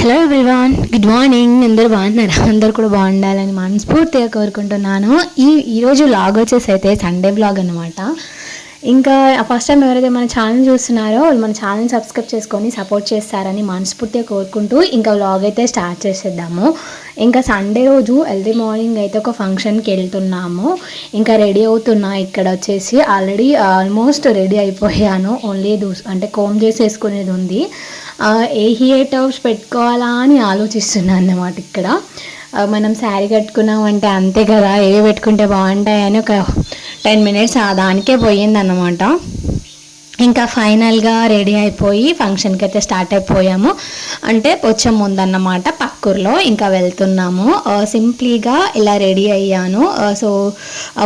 Hello everyone good morning అందరూ బాగున్నారా? అందరు కూడా బాగుండాలని మనస్ఫూర్తిగా కోరుకుంటున్నాను. ఈ ఈరోజు వ్లాగ్ వచ్చేసి అయితే సండే వ్లాగ్ అనమాట ఇంకా ఫస్ట్ టైం ఎవరైతే మన ఛానల్ చూస్తున్నారో మన ఛానల్ సబ్స్క్రైబ్ చేసుకొని సపోర్ట్ చేస్తారని మనస్ఫూర్తిగా కోరుకుంటూ ఇంకా వ్లాగ్ అయితే స్టార్ట్ చేసేద్దాము. ఇంకా సండే రోజు ఎర్లీ మార్నింగ్ అయితే ఒక ఫంక్షన్కి వెళ్తున్నాము. ఇంకా రెడీ అవుతున్నా ఇక్కడ వచ్చేసి. ఆల్రెడీ ఆల్మోస్ట్ రెడీ అయిపోయాను. ఓన్లీ దూస్ అంటే కోమ్ చేసేసుకునేది ఉంది. ఏ హియర్ టాప్స్ పెట్టుకోవాలా అని ఆలోచిస్తున్నాను అన్నమాట ఇక్కడ. మనం శారీ కట్టుకున్నామంటే అంతే కదా ఏవి పెట్టుకుంటే బాగుంటాయని ఒక టెన్ మినిట్స్ దానికే పోయిందన్నమాట. ఇంకా ఫైనల్గా రెడీ అయిపోయి ఫంక్షన్కి అయితే స్టార్ట్ అయిపోయాము. అంటే వచ్చే ముందన్నమాట పక్కూర్లో ఇంకా వెళ్తున్నాము. సింప్లీగా ఇలా రెడీ అయ్యాను. సో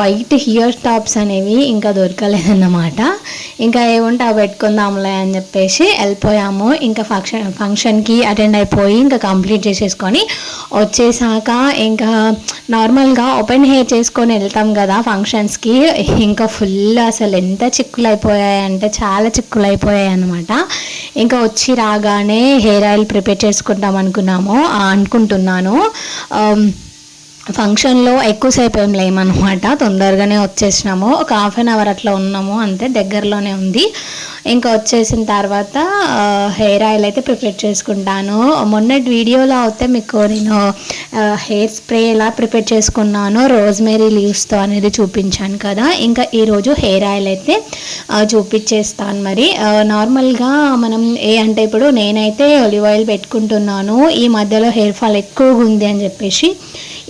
వైట్ హియర్ టాప్స్ అనేవి ఇంకా దొరకలేదన్నమాట. ఇంకా ఏముంటే అవి పెట్టుకుందాంలే అని చెప్పేసి వెళ్ళిపోయాము. ఇంకా ఫంక్షన్ ఫంక్షన్కి అటెండ్ అయిపోయి ఇంకా కంప్లీట్ చేసేసుకొని వచ్చేసాక ఇంకా నార్మల్గా ఓపెన్ హెయిర్ చేసుకొని వెళ్తాం కదా ఫంక్షన్స్కి. ఇంకా ఫుల్ అసలు ఎంత చిక్కులు అయిపోయాయి అంటే చాలా చిక్కులు అయిపోయాయి అనమాట ఇంకా వచ్చి రాగానే హెయిర్ ఆయిల్ ప్రిపేర్ చేసుకుంటాం అనుకున్నాము అనుకుంటున్నాను. ఫంక్షన్లో ఎక్కువసేపు ఏం లేమన్నమాట తొందరగానే వచ్చేసినాము. ఒక హాఫ్ అన్ అవర్ అట్లా ఉన్నాము అంతే దగ్గరలోనే ఉంది. ఇంకా వచ్చేసిన తర్వాత హెయిర్ ఆయిల్ అయితే ప్రిపేర్ చేసుకుంటాను. మొన్నటి వీడియోలో అయితే మీకు నేను హెయిర్ స్ప్రే ఎలా ప్రిపేర్ చేసుకున్నానో రోజ్మేరీ లీవ్స్తో అనేది చూపించాను కదా. ఇంకా ఈరోజు హెయిర్ ఆయిల్ అయితే చూపించేస్తాను మరి. నార్మల్గా మనం ఏ అంటే ఇప్పుడు నేనైతే ఒలివ్ ఆయిల్ పెట్టుకుంటున్నాను. ఈ మధ్యలో హెయిర్ ఫాల్ ఎక్కువగా ఉంది అని చెప్పేసి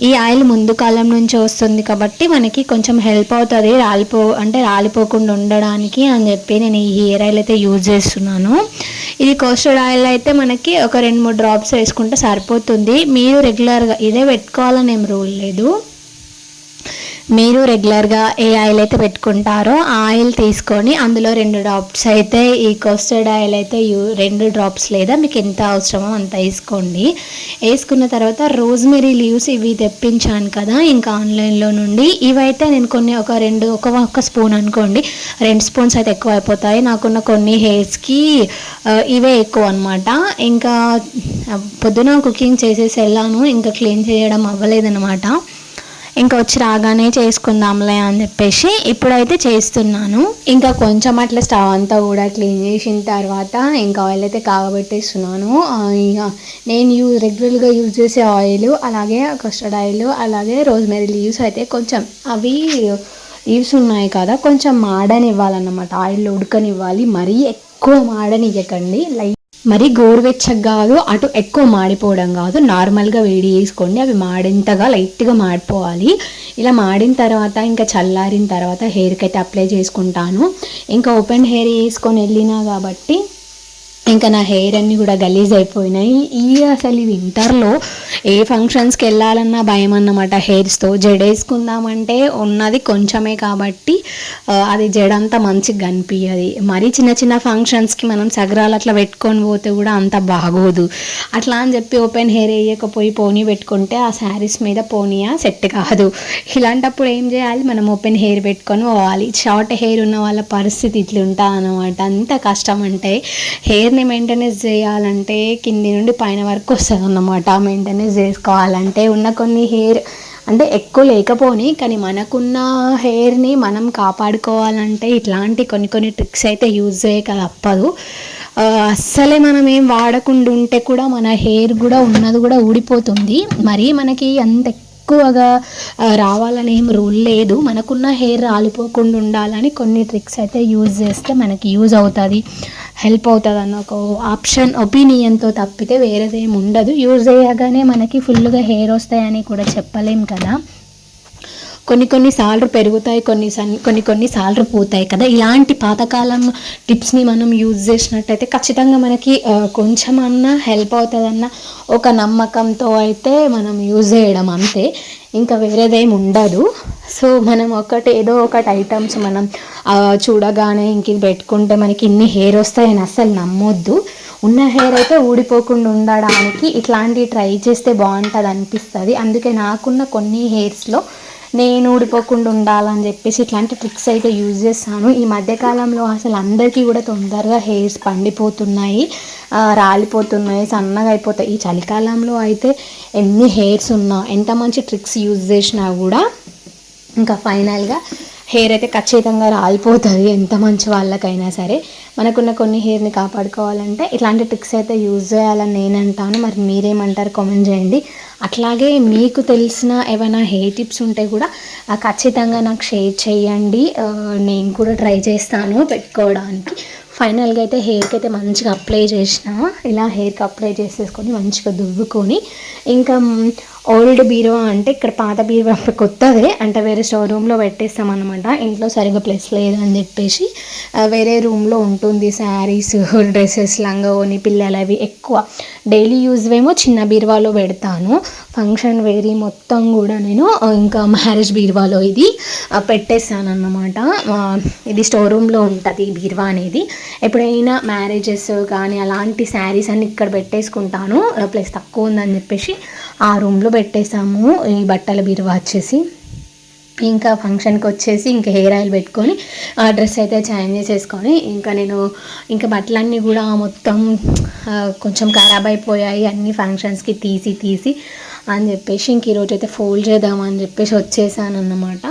ఈ ఆయిల్ ముందు కాలం నుంచి వస్తుంది కాబట్టి మనకి కొంచెం హెల్ప్ అవుతుంది రాలిపో అంటే రాలిపోకుండా ఉండడానికి అని చెప్పి నేను ఈ హెయిర్ ఆయిల్ అయితే యూజ్ చేస్తున్నాను. ఇది కోస్టర్డ్ ఆయిల్ అయితే మనకి ఒక రెండు మూడు డ్రాప్స్ వేసుకుంటే సరిపోతుంది. మీరు రెగ్యులర్గా ఇదే పెట్టుకోవాలని ఏం రూల్ లేదు. మీరు రెగ్యులర్గా ఏ ఆయిల్ అయితే పెట్టుకుంటారో ఆ ఆయిల్ తీసుకొని అందులో రెండు డ్రాప్స్ అయితే ఈ కోస్టర్డ్ ఆయిల్ అయితే యూ రెండు డ్రాప్స్ లేదా మీకు ఎంత అవసరమో అంత వేసుకోండి. వేసుకున్న తర్వాత రోజ్మెరీ లీవ్స్ ఇవి తెప్పించాను కదా ఇంకా ఆన్లైన్లో నుండి. ఇవైతే నేను కొన్ని ఒక రెండు ఒక ఒక స్పూన్ అనుకోండి. రెండు స్పూన్స్ అయితే ఎక్కువ అయిపోతాయి నాకున్న కొన్ని హెయిర్స్కి ఇవే ఎక్కువ అనమాట ఇంకా పొద్దున కుకింగ్ చేసేసి వెళ్ళాను. ఇంకా క్లీన్ చేయడం అవ్వలేదన్నమాట. ఇంకా వచ్చి రాగానే చేసుకుందాంలే అని చెప్పేసి ఇప్పుడైతే చేస్తున్నాను. ఇంకా కొంచెం అట్లా స్టవ్ అంతా కూడా క్లీన్ చేసిన తర్వాత ఇంకా ఆయిల్ అయితే కాగబెట్టేస్తున్నాను. ఇక నేను యూ రెగ్యులర్గా యూజ్ చేసే ఆయిల్ అలాగే కస్టర్డ్ ఆయిల్ అలాగే రోజ్మెరీ లీవ్స్ అయితే కొంచెం అవి లీవ్స్ ఉన్నాయి కదా కొంచెం మాడనివ్వాలన్నమాట. ఆయిల్ ఉడకనివ్వాలి మరీ ఎక్కువ మాడనివ్వకండి లైట్ మరి గోరువెచ్చగా కాదు అటు ఎక్కువ మాడిపోవడం కాదు. నార్మల్గా వేడి చేసుకోండి. అవి మాడింతగా లైట్గా మాడిపోవాలి. ఇలా మాడిన తర్వాత ఇంకా చల్లారిన తర్వాత హెయిర్కి అయితే అప్లై చేసుకుంటాను. ఇంకా ఓపెన్ హెయిర్ వేసుకొని వెళ్ళినా కాబట్టి ఇంకా నా హెయిర్ అన్నీ కూడా గలీజ్ అయిపోయినాయి. ఈ అసలు ఈ వింటర్లో ఏ ఫంక్షన్స్కి వెళ్ళాలన్నా భయం అన్నమాట. హెయిర్స్తో జడేసుకుందామంటే ఉన్నది కొంచెమే కాబట్టి అది అది జడంతా మంచిగా కనిపించదు మరీ చిన్న చిన్న ఫంక్షన్స్కి మనం సగరాలు అట్లా పెట్టుకొని పోతే కూడా అంత బాగోదు. అట్లా అని చెప్పి ఓపెన్ హెయిర్ వేయకపోయి పోనీ పెట్టుకుంటే ఆ శారీస్ మీద పోనీయా సెట్ కాదు. ఇలాంటప్పుడు ఏం చేయాలి? మనం ఓపెన్ హెయిర్ పెట్టుకొని పోవాలి. షార్ట్ హెయిర్ ఉన్న వాళ్ళ పరిస్థితి ఇట్లుంటా అనమాట అంత కష్టం అంటే హెయిర్ హెయిర్ని మెయింటెనెన్స్ చేయాలంటే కింది నుండి పైన వరకు వస్తుంది అన్నమాట మెయింటెనెన్స్ చేసుకోవాలంటే ఉన్న కొన్ని హెయిర్ అంటే ఎక్కువ లేకపోని కానీ మనకున్న హెయిర్ని మనం కాపాడుకోవాలంటే ఇట్లాంటి కొన్ని కొన్ని ట్రిక్స్ అయితే యూజ్ చేయక తప్పదు. అస్సలే మనం ఏం వాడకుండా ఉంటే కూడా మన హెయిర్ కూడా ఉన్నది కూడా ఊడిపోతుంది. మరి మనకి అంత ఎక్కువగా ఆ, రావాలని ఏం రూల్ లేదు. మనకున్న హెయిర్ రాలిపోకుండా ఉండాలని కొన్ని ట్రిక్స్ అయితే యూజ్ చేస్తే మనకి యూజ్ అవుతుంది. హెల్ప్ అవుతుంది అన్న ఒక ఆప్షన్ ఒపీనియన్తో తప్పితే వేరేదేం ఉండదు. యూజ్ చేయగానే మనకి ఫుల్గా హెయిర్ వస్తాయని కూడా చెప్పలేం కదా. కొన్ని కొన్ని సార్లు పెరుగుతాయి కొన్ని కొన్ని కొన్ని సార్లు పోతాయి కదా. ఇలాంటి పాతకాలం టిప్స్ని మనం యూజ్ చేసినట్టయితే ఖచ్చితంగా మనకి కొంచెం కొంచెమన్నా హెల్ప్ అవుతుందన్న ఒక నమ్మకంతో అయితే మనం యూజ్ చేయడం అంతే. ఇంకా వేరేదేం ఉండదు. సో మనం ఒకటి ఏదో ఒకటి ఐటమ్స్ మనం చూడగానే ఇంక ఇది పెట్టుకుంటే మనకి ఇన్ని హెయిర్ వస్తాయని అస్సలు నమ్మొద్దు. ఉన్న హెయిర్ అయితే ఊడిపోకుండా ఉండడానికి ఇట్లాంటివి ట్రై చేస్తే బాగుంటుంది అనిపిస్తుంది అందుకే నాకున్న కొన్ని హెయిర్స్లో నేను ఊడిపోకుండా ఉండాలని చెప్పేసి ఇట్లాంటి ట్రిక్స్ అయితే యూజ్ చేస్తాను. ఈ మధ్యకాలంలో అసలు అందరికీ కూడా తొందరగా హెయిర్స్ పండిపోతున్నాయి రాలిపోతున్నాయి సన్నగా అయిపోతాయి. ఈ చలికాలంలో అయితే ఎన్ని హెయిర్స్ ఉన్నా ఎంత మంచి ట్రిక్స్ యూజ్ చేసినా కూడా ఇంకా ఫైనల్గా హెయిర్ అయితే ఖచ్చితంగా రాలిపోతుంది ఎంత మంచి వాళ్ళకైనా సరే. మనకున్న కొన్ని హెయిర్ని కాపాడుకోవాలంటే ఇట్లాంటి ట్రిక్స్ అయితే యూజ్ చేయాలని నేను అంటాను మరి మీరేమంటారు? కామెంట్ చేయండి. అట్లాగే మీకు తెలిసిన ఏమైనా హెయిర్ టిప్స్ ఉంటే కూడా ఖచ్చితంగా నాకు షేర్ చేయండి. నేను కూడా ట్రై చేస్తాను పెట్టుకోవడానికి. ఫైనల్గా అయితే హెయిర్కి అయితే మంచిగా అప్లై చేసిన ఇలా హెయిర్కి అప్లై చేసేసుకొని మంచిగా దువ్వుకొని ఇంకా ఓల్డ్ బీరువా అంటే ఇక్కడ పాత బీరువా కొత్తదే. అంటే వేరే స్టోర్ రూమ్లో పెట్టేస్తామన్నమాట. ఇంట్లో సరిగ్గా ప్లేస్ లేదని చెప్పేసి వేరే రూమ్లో ఉంటుంది శారీస్ డ్రెస్సెస్ లంగా ఓని పిల్లలవి ఎక్కువ. డైలీ యూజ్ ఏమో చిన్న బీరువాలో పెడతాను. ఫంక్షన్ వేరీ మొత్తం కూడా నేను ఇంకా మ్యారేజ్ బీరువాలో ఇది పెట్టేస్తాను అన్నమాట ఇది స్టోర్ రూమ్లో ఉంటుంది బీరువా అనేది. ఎప్పుడైనా మ్యారేజెస్ కానీ అలాంటి శారీస్ అన్ని ఇక్కడ పెట్టేసుకుంటాను. ప్లస్ తక్కువ ఉందని చెప్పేసి ఆ రూమ్లో పెట్టేసాము ఈ బట్టల బీరువా వచ్చేసి. ఇంకా ఫంక్షన్కి వచ్చేసి ఇంకా హెయిర్ ఆయిల్ పెట్టుకొని ఆ డ్రెస్ అయితే చేంజ్ చేసేసుకొని ఇంకా నేను ఇంకా బట్టలన్నీ కూడా మొత్తం కొంచెం ఖరాబ్ అయిపోయాయి అన్ని ఫంక్షన్స్కి తీసి తీసి. అని చెప్పేసి ఇంక ఈరోజు అయితే ఫోల్డ్ చేద్దామని చెప్పేసి వచ్చేసాను అన్నమాట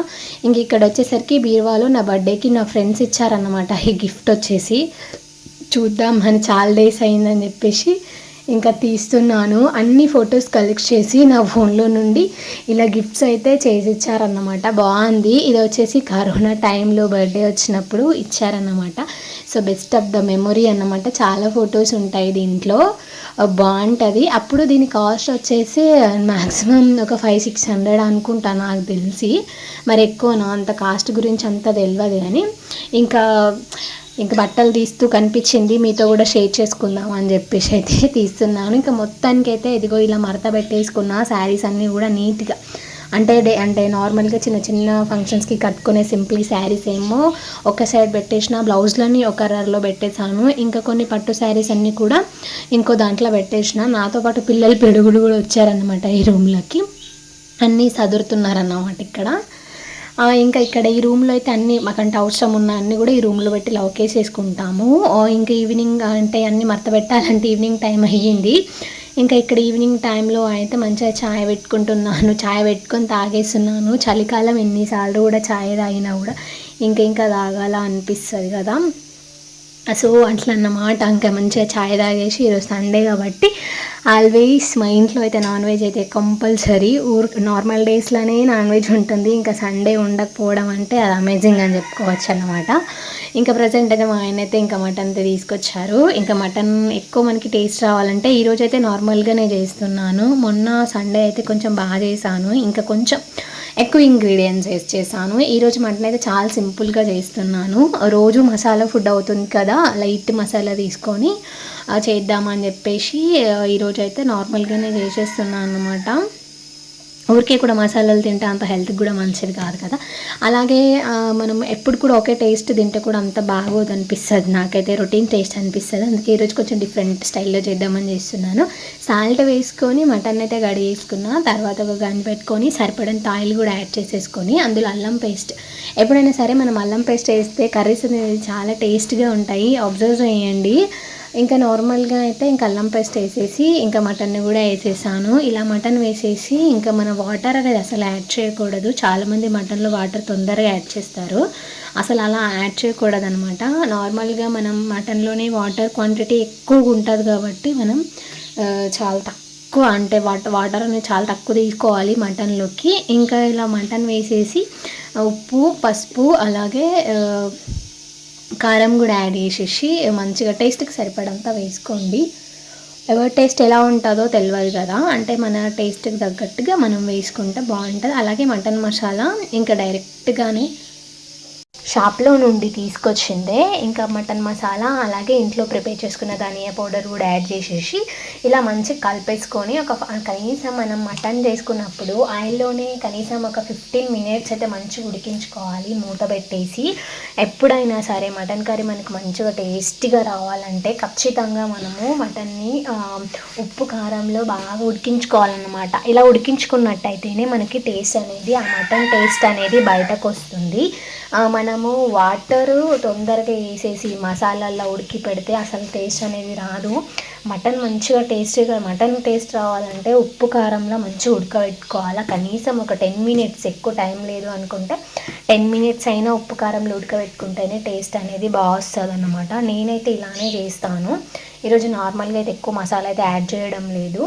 ఇంక ఇక్కడ వచ్చేసరికి బీరువాలో నా బర్త్డేకి నా ఫ్రెండ్స్ ఇచ్చారన్నమాట. ఈ గిఫ్ట్ వచ్చేసి. చూద్దాం అని చాలా డేస్ అయిందని చెప్పేసి. ఇంకా తీస్తున్నాను. అన్ని ఫొటోస్ కలెక్ట్ చేసి నా ఫోన్లో నుండి ఇలా గిఫ్ట్స్ అయితే చేసి ఇచ్చారన్నమాట బాగుంది. ఇది వచ్చేసి కరోనా టైంలో బర్త్డే వచ్చినప్పుడు ఇచ్చారన్నమాట. So best of the memory అన్నమాట. చాలా ఫొటోస్ ఉంటాయి దీంట్లో. బాగుంటుంది. అప్పుడు దీని కాస్ట్ వచ్చేసి మ్యాక్సిమం ఒక ఫైవ్ సిక్స్ హండ్రెడ్ అనుకుంటా నాకు తెలిసి. మరి ఎక్కువ నా అంత కాస్ట్ గురించి అంత తెలియదు కానీ ఇంకా ఇంకా బట్టలు తీస్తూ కనిపించింది మీతో కూడా షేర్ చేసుకుందాం అని చెప్పేసి అయితే తీస్తున్నాను. ఇంకా మొత్తానికి అయితే ఇదిగో ఇలా మడత పెట్టేసుకున్న శారీస్ అన్నీ కూడా నీట్గా అంటే డే అంటే నార్మల్గా చిన్న చిన్న ఫంక్షన్స్కి కట్టుకునే సింప్లీ శారీస్ ఏమో ఒక సైడ్ పెట్టేసిన బ్లౌజ్లని ఒక కలర్లో పెట్టేశాను. ఇంకా కొన్ని పట్టు శారీస్ అన్నీ కూడా ఇంకో దాంట్లో పెట్టేసిన. నాతో పాటు పిల్లలు పిడుగులు కూడా వచ్చారనమాట ఈ రూమ్లోకి. అన్నీ సదురుతున్నారన్నమాట ఇక్కడ. ఇంకా ఇక్కడ ఈ రూమ్లో అయితే అన్ని మాకంటే అవసరం ఉన్న అన్ని కూడా ఈ రూమ్లో పెట్టి లవకేసేసుకుంటాము ఆ, ఇంకా ఈవినింగ్ అంటే అన్ని మడత పెట్టాలంటే ఈవినింగ్ టైం అయ్యింది. ఇంకా ఇక్కడ ఈవినింగ్ టైంలో అయితే మంచిగా ఛాయ్ పెట్టుకుంటున్నాను. ఛాయ్ పెట్టుకొని తాగేస్తున్నాను. చలికాలం ఎన్నిసార్లు కూడా ఛాయ్ తాగినా కూడా ఇంకా ఇంకా తాగాల అనిపిస్తుంది కదా. సో అట్లా అన్నమాట ఇంకా మంచిగా ఛాయ్ తాగేసి ఈరోజు సండే కాబట్టి ఆల్వేస్ మా ఇంట్లో అయితే నాన్ వెజ్ అయితే కంపల్సరీ. ఊరు నార్మల్ డేస్లోనే నాన్ వెజ్ ఉంటుంది. ఇంకా సండే ఉండకపోవడం అంటే అది అమేజింగ్ అని చెప్పుకోవచ్చు అనమాట ఇంకా ప్రజెంట్ అయితే మా ఆయన అయితే ఇంకా మటన్ అయితే తీసుకొచ్చారు. ఇంకా మటన్ ఎక్కువ మనకి టేస్ట్ రావాలంటే ఈరోజు అయితే నార్మల్గానే చేస్తున్నాను. మొన్న సండే అయితే కొంచెం బాగా చేశాను. ఇంకా కొంచెం ఎక్కువ ఇంగ్రీడియంట్స్ వేస్ట్ చేశాను. ఈరోజు మటన్ అయితే చాలా సింపుల్గా చేస్తున్నాను. రోజు మసాలా ఫుడ్ అవుతుంది కదా లైట్ మసాలా తీసుకొని చేద్దామని చెప్పేసి ఈరోజు అయితే నార్మల్గానే చేసేస్తున్నాను అనమాట ఊరికే కూడా మసాలాలు తింటే అంత హెల్త్కి కూడా మంచిది కాదు కదా. అలాగే మనం ఎప్పుడు కూడా ఒకే టేస్ట్ తింటే కూడా అంత బాగోదు అనిపిస్తుంది. నాకైతే రొటీన్ టేస్ట్ అనిపిస్తుంది. అందుకే ఈరోజు కొంచెం డిఫరెంట్ స్టైల్లో చేద్దామని చేస్తున్నాను. సాల్ట్ వేసుకొని మటన్ అయితే గడిచేసుకున్న తర్వాత ఒక గన్ పెట్టుకొని సరిపడంత ఆయిల్ కూడా యాడ్ చేసేసుకొని అందులో అల్లం పేస్ట్. ఎప్పుడైనా సరే మనం అల్లం పేస్ట్ వేస్తే కర్రీస్ అనేది చాలా టేస్ట్గా ఉంటాయి. అబ్జర్వ్ చేయండి. ఇంకా నార్మల్గా అయితే ఇంకా అల్లం పేస్ట్ వేసేసి ఇంకా మటన్ని కూడా వేసేసాను. ఇలా మటన్ వేసేసి ఇంకా మన వాటర్ అనేది అసలు యాడ్ చేయకూడదు. చాలామంది మటన్లో వాటర్ తొందరగా యాడ్ చేస్తారు. అసలు అలా యాడ్ చేయకూడదు అనమాట నార్మల్గా మనం మటన్లోనే వాటర్ క్వాంటిటీ ఎక్కువగా ఉంటుంది కాబట్టి మనం చాలా తక్కువ అంటే వాటర్ వాటర్ అనేది చాలా తక్కువ తీసుకోవాలి మటన్లోకి. ఇంకా ఇలా మటన్ వేసేసి ఉప్పు పసుపు అలాగే కారం కూడా యాడ్ చేసేసి మంచిగా టేస్ట్కి సరిపడంత వేసుకోండి. ఎవరి టేస్ట్ ఎలా ఉంటుందో తెలియదు కదా. అంటే మన టేస్ట్కి తగ్గట్టుగా మనం వేసుకుంటే బాగుంటుంది. అలాగే మటన్ మసాలా ఇంకా డైరెక్ట్గానే షాప్లో నుండి తీసుకొచ్చిందే. ఇంకా మటన్ మసాలా అలాగే ఇంట్లో ప్రిపేర్ చేసుకున్న ధనియా పౌడర్ కూడా యాడ్ చేసేసి ఇలా మంచిగా కలిపేసుకొని ఒక కనీసం మనం మటన్ చేసుకున్నప్పుడు ఆయిల్లోనే కనీసం ఒక ఫిఫ్టీన్ మినిట్స్ అయితే మంచిగా ఉడికించుకోవాలి మూత పెట్టేసి. ఎప్పుడైనా సరే మటన్ కర్రీ మనకు మంచిగా టేస్టీగా రావాలంటే ఖచ్చితంగా మనము మటన్ని ఉప్పు కారంలో బాగా ఉడికించుకోవాలన్నమాట. ఇలా ఉడికించుకున్నట్టయితేనే మనకి టేస్ట్ అనేది ఆ మటన్ టేస్ట్ అనేది బయటకు వస్తుంది మనం మనము వాటరు తొందరగా వేసేసి మసాలాల్లో ఉడికి పెడితే అసలు టేస్ట్ అనేది రాదు. మటన్ మంచిగా టేస్టీగా మటన్ టేస్ట్ రావాలంటే ఉప్పు కారంలో మంచిగా ఉడకబెట్టుకోవాలి. కనీసం ఒక టెన్ మినిట్స్ ఎక్కువ టైం లేదు అనుకుంటే టెన్ మినిట్స్ అయినా ఉప్పు కారంలో ఉడకబెట్టుకుంటేనే టేస్ట్ అనేది బాగా వస్తుంది అన్నమాట. నేనైతే ఇలానే చేస్తాను. ఈరోజు నార్మల్గా అయితే ఎక్కువ మసాలా అయితే యాడ్ చేయడం లేదు.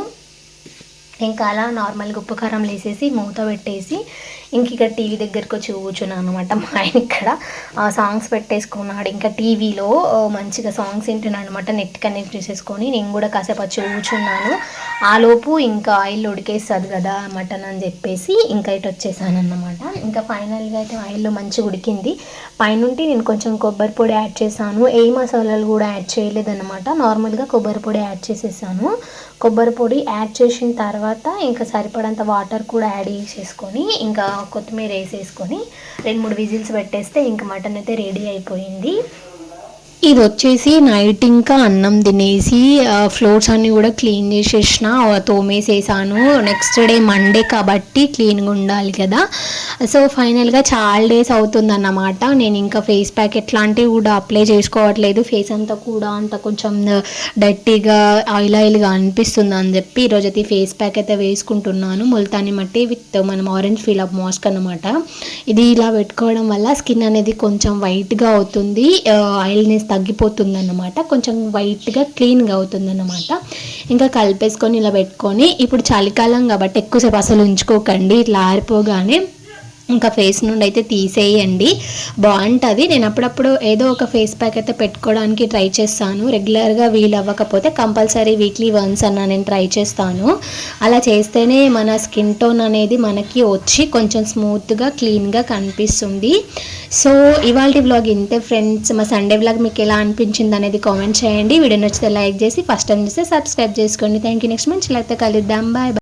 ఇంకా అలా నార్మల్గా ఉప్పు కారం వేసేసి మూత పెట్టేసి ఇంక ఇక్కడ టీవీ దగ్గరకు వచ్చి కూర్చున్నాను అనమాట మా ఆయన ఇక్కడ సాంగ్స్ పెట్టేసుకున్నాడు. ఇంకా టీవీలో మంచిగా సాంగ్స్ వింటున్నాడు అనమాట నెట్ కనెక్ట్ చేసేసుకొని నేను కూడా కాసేపు వచ్చి కూర్చున్నాను. ఆలోపు ఇంకా ఆయిల్ ఉడికేస్తుంది కదా మటన్ అని చెప్పేసి ఇంకా ఇటు వచ్చేసాను అనమాట ఇంకా ఫైనల్గా అయితే ఆయిల్లో మంచిగా ఉడికింది. పైనుండి నేను కొంచెం కొబ్బరి పొడి యాడ్ చేశాను. ఏ మసాలాలు కూడా యాడ్ చేయలేదన్నమాట నార్మల్గా కొబ్బరి పొడి యాడ్ చేసేసాను. కొబ్బరి పొడి యాడ్ చేసిన తర్వాత ఇంకా సరిపడంత వాటర్ కూడా యాడ్ చేసేసుకొని ఇంకా కొత్తిమీర వేసేసుకొని రెండు మూడు విజిల్స్ పెట్టేస్తే ఇంకా మటన్ అయితే రెడీ అయిపోయింది. ఇది వచ్చేసి నైట్ ఇంకా అన్నం తినేసి ఫ్లోర్స్ అన్ని కూడా క్లీన్ చేసేసిన తోమేసేసాను. నెక్స్ట్ డే మండే కాబట్టి క్లీన్గా ఉండాలి కదా. సో ఫైనల్గా చాలా డేస్ అవుతుంది అన్నమాట నేను ఇంకా ఫేస్ ప్యాక్ ఎట్లాంటివి కూడా అప్లై చేసుకోవట్లేదు. ఫేస్ అంతా కూడా అంత కొంచెం డట్టీగా ఆయిల్ ఆయిల్గా అనిపిస్తుంది అని చెప్పి ఈరోజు అయితే ఫేస్ ప్యాక్ అయితే వేసుకుంటున్నాను. ముల్తాని మట్టి విత్ మనం ఆరెంజ్ ఫీల్ ఆఫ్ మాస్క్ అనమాట ఇది ఇలా పెట్టుకోవడం వల్ల స్కిన్ అనేది కొంచెం వైట్గా అవుతుంది. ఆయిల్నెస్ తగ్గిపోతుందన్నమాట. కొంచెం వైట్గా క్లీన్గా అవుతుందన్నమాట. ఇంకా కలిపేసుకొని ఇలా పెట్టుకొని ఇప్పుడు చలికాలం కాబట్టి ఎక్కువసేపు అసలు ఉంచుకోకండి ఇట్లా ఆరిపోగానే ఇంకా ఫేస్ నుండి అయితే తీసేయండి. బాగుంటుంది. నేను అప్పుడప్పుడు ఏదో ఒక ఫేస్ ప్యాక్ అయితే పెట్టుకోవడానికి ట్రై చేస్తాను. రెగ్యులర్గా వీలు అవ్వకపోతే కంపల్సరీ వీక్లీ వన్స్ అన్న నేను ట్రై చేస్తాను. అలా చేస్తేనే మన స్కిన్ టోన్ అనేది మనకి వచ్చి కొంచెం స్మూత్గా క్లీన్గా కనిపిస్తుంది. సో ఇవాళ బ్లాగ్ ఇంతే ఫ్రెండ్స్. మా సండే బ్లాగ్ మీకు ఎలా అనిపించింది అనేది కామెంట్ చేయండి. వీడియో నచ్చితే లైక్ చేసి ఫస్ట్ టైం చేస్తే సబ్స్క్రైబ్ చేసుకోండి. థ్యాంక్ యూ నెక్స్ట్ మంచి అయితే కలుద్దాం. బాయ్.